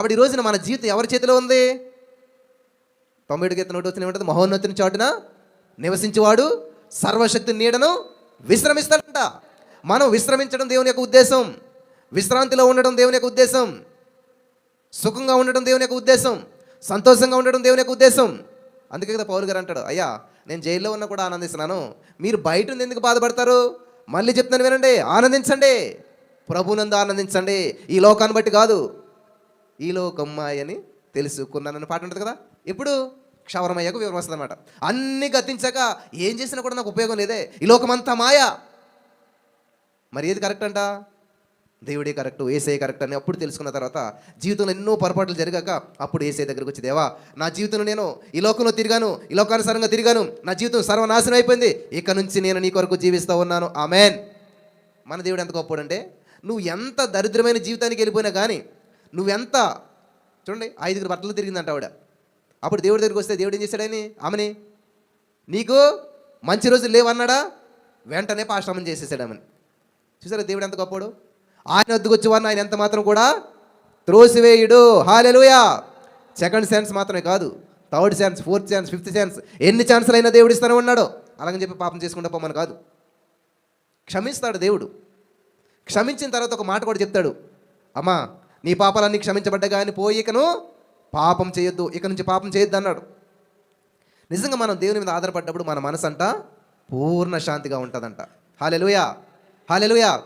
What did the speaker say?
కాబట్టి ఈ రోజున మన జీవితం ఎవరి చేతిలో ఉంది? తొంభై ఏడు గీత నోటి వచ్చిన ఏమంటుంది? మహోన్నతిని చాటున నివసించేవాడు సర్వశక్తి నీడను విశ్రమిస్తాడంట. మనం విశ్రమించడం దేవుని యొక్క ఉద్దేశం. విశ్రాంతిలో ఉండడం దేవుని యొక్క ఉద్దేశం. సుఖంగా ఉండడం దేవుని యొక్క ఉద్దేశం. సంతోషంగా ఉండడం దేవుని యొక్క ఉద్దేశం. అందుకే కదా పౌరు గారు అంటాడు అయ్యా నేను జైల్లో ఉన్నా కూడా ఆనందిస్తున్నాను. మీరు బయట ఉంది ఎందుకు బాధపడతారు? మళ్ళీ చెప్తున్నాను వినండి ఆనందించండి. ప్రభునందు ఆనందించండి. ఈ లోకాన్ని బట్టి కాదు ఈ లోకమ్మాయి అని తెలుసుకున్నానని పాట ఉంటుంది కదా? ఇప్పుడు క్షవరమయ్యాక వివరం వస్తుంది అనమాట అన్ని గతించాక ఏం చేసినా కూడా నాకు ఉపయోగం లేదే. ఈ లోకమంతా మాయా. మరి ఏది కరెక్ట్ అంట? దేవుడే కరెక్ట్ ఏసే కరెక్ట్ అని అప్పుడు తెలుసుకున్న తర్వాత జీవితంలో ఎన్నో పొరపాట్లు జరిగాక అప్పుడు ఏసే దగ్గరకు వచ్చి దేవా నా జీవితంలో నేను ఈ లోకంలో తిరిగాను ఈ లోకానుసారంగా తిరిగాను నా జీవితం సర్వనాశనం అయిపోయింది. ఇక నుంచి నేను నీ కొరకు జీవిస్తూ ఉన్నాను. ఆమెన్. మన దేవుడు ఎంత గొప్పడంటే నువ్వు ఎంత దరిద్రమైన జీవితానికి వెళ్ళిపోయినా కానీ నువ్వెంత? చూడండి ఐదుగురు బట్టలు తిరిగిందంట ఆవిడ. అప్పుడు దేవుడి దగ్గరికి వస్తే దేవుడు ఏం చేశాడని ఆమెని నీకు మంచి రోజులు లేవన్నాడా? వెంటనే పాశ్రమం చేసేసాడు ఆమెను. చూసారా దేవుడు ఎంత గొప్పడు ఆయన వద్దకు వచ్చేవాడిని ఆయన ఎంత మాత్రం కూడా త్రోసివేయుడు. హాలెలుయా! సెకండ్ ఛాన్స్ మాత్రమే కాదు. Third chance fourth chance fifth chance ఎన్ని ఛాన్సులు అయినా దేవుడు ఇస్తానే ఉన్నాడు. అలాగని చెప్పి పాపం చేసుకుంటా పోమని కాదు. క్షమిస్తాడు దేవుడు. క్షమించిన తర్వాత ఒక మాట కూడా చెప్తాడు. అమ్మా నీ పాపాలన్నీ క్షమించబడ్డగాని కానీ పోయి ఇకను పాపం చేయొద్దు. ఇక నుంచి పాపం చేయొద్దు అన్నాడు. నిజంగా మనం దేవుని మీద ఆధారపడ్డప్పుడు మన మనసు అంట పూర్ణ శాంతిగా ఉంటుందంట. Hallelujah hallelujah